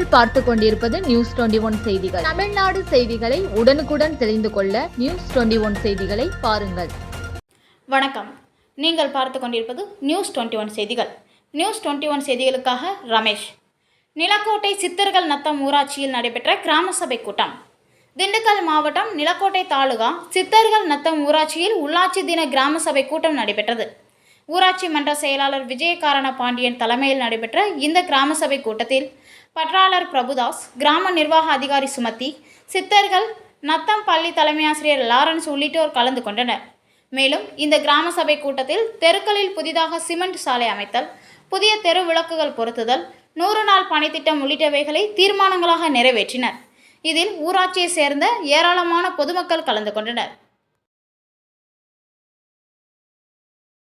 நீங்கள் பார்த்து கொண்டிருப்பது நியூஸ் டுவெண்டி ஒன் செய்திகள். தமிழ்நாடு செய்திகளை உடனுக்குடன் தெரிந்து கொள்ள நியூஸ் டுவெண்டி ஒன் செய்திகளை பாருங்கள். வணக்கம். நீங்கள் பார்த்து கொண்டிருப்பது நியூஸ் டுவெண்ட்டி ஒன் செய்திகள். நியூஸ் டுவெண்ட்டி ஒன் செய்திகளுக்காக ரமேஷ். நிலக்கோட்டை சித்தர்கள் நத்தம் ஊராட்சியில் நடைபெற்ற கிராம சபை கூட்டம். திண்டுக்கல் மாவட்டம் நிலக்கோட்டை தாலுகா சித்தர்கள் நத்தம் ஊராட்சியில் உள்ளாட்சி தின கிராம சபை கூட்டம் நடைபெற்றது. ஊராட்சி மன்ற செயலாளர் விஜயகாரண பாண்டியன் தலைமையில் நடைபெற்ற இந்த கிராம சபை கூட்டத்தில் பற்றாளர் பிரபுதாஸ் கிராம நிர்வாக அதிகாரி சுமதி சித்தர்கள் நத்தம் பள்ளி தலைமையாசிரியர் லாரன்ஸ் உள்ளிட்டோர் கலந்து கொண்டனர். மேலும் இந்த கிராம சபை கூட்டத்தில் தெருக்களில் புதிதாக சிமெண்ட் சாலை அமைத்தல் புதிய தெரு விளக்குகள் பொருத்துதல் நூறு நாள் பணித்திட்டம் உள்ளிட்டவைகளை தீர்மானங்களாக நிறைவேற்றினர். இதில் ஊராட்சியை சேர்ந்த ஏராளமான பொதுமக்கள் கலந்து கொண்டனர்.